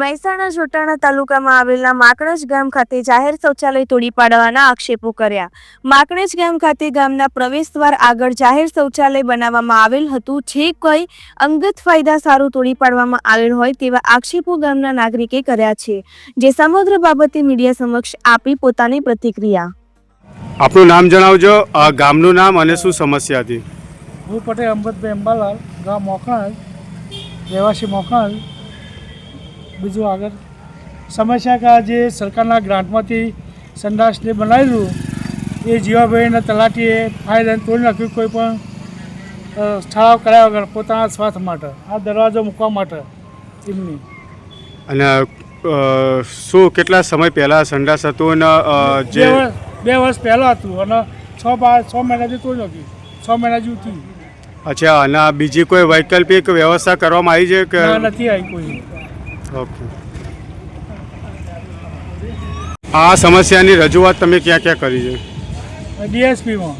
મહેસાણા જોટાણા તાલુકામાં આવેલા માકણજ ગામ ખાતે જાહેર શૌચાલય તોડી પાડવાના આક્ષેપો કર્યા. માકણજ ગામ ખાતે ગામના પ્રવેશદ્વાર આગળ જાહેર શૌચાલય બનાવવામાં આવેલ હતું. જે કોઈ અંગત ફાયદા સારું તોડી પાડવામાં આવેલ હોય તેવા આક્ષેપો ગામના નાગરિકે કર્યા છે. જે સમગ્ર બાબતે મીડિયા સમક્ષ આપી પોતાની પ્રતિક્રિયા. આપનું નામ જણાવજો આ ગામનું નામ અને શું સમસ્યા હતી? હું પટેલ અમૃતભાઈ અંબાલાલ ગામ મોકણ રહેવાસી મોકણ બીજું આગળ. સમસ્યા કે જે સરકારના ગ્રાન્ટમાંથી સંડાસને બનાવેલું એ જીવાભાઈના તલાટીએ ફાયદા તોડી નાખ્યું કોઈ પણ ઠરાવ કર્યા વગર પોતાના સ્વાર્થ માટે આ દરવાજો મૂકવા માટે એમની. અને શું કેટલા સમય પહેલાં સંડાસ હતું અને જે બે વર્ષ પહેલાં હતું અને છ બાર છ મહિનાથી તોડી નાખ્યું. છ મહિના જેવું થયું. અચ્છા અને બીજી કોઈ વૈકલ્પિક વ્યવસ્થા કરવામાં આવી છે કે નથી આવી કોઈ. ઓકે. આ સમસ્યાની રજૂઆત તમે ક્યાં ક્યાં કરી છે? ડીએસપીમાં.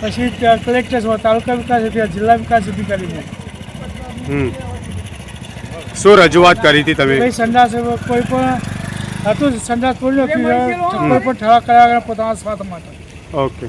પછી કલેક્ટર્સમાં તાલુકા વિકાસ અધિકારી જિલ્લા વિકાસ અધિકારી હમ. શું રજૂઆત કરી હતી તમે? કોઈ સંડાસ કોઈ પણ હતું સંદાસ છે કોઈ પણ ઠરાવ કરાવ્યા પોતાના સ્વાર્થ માટે. ઓકે.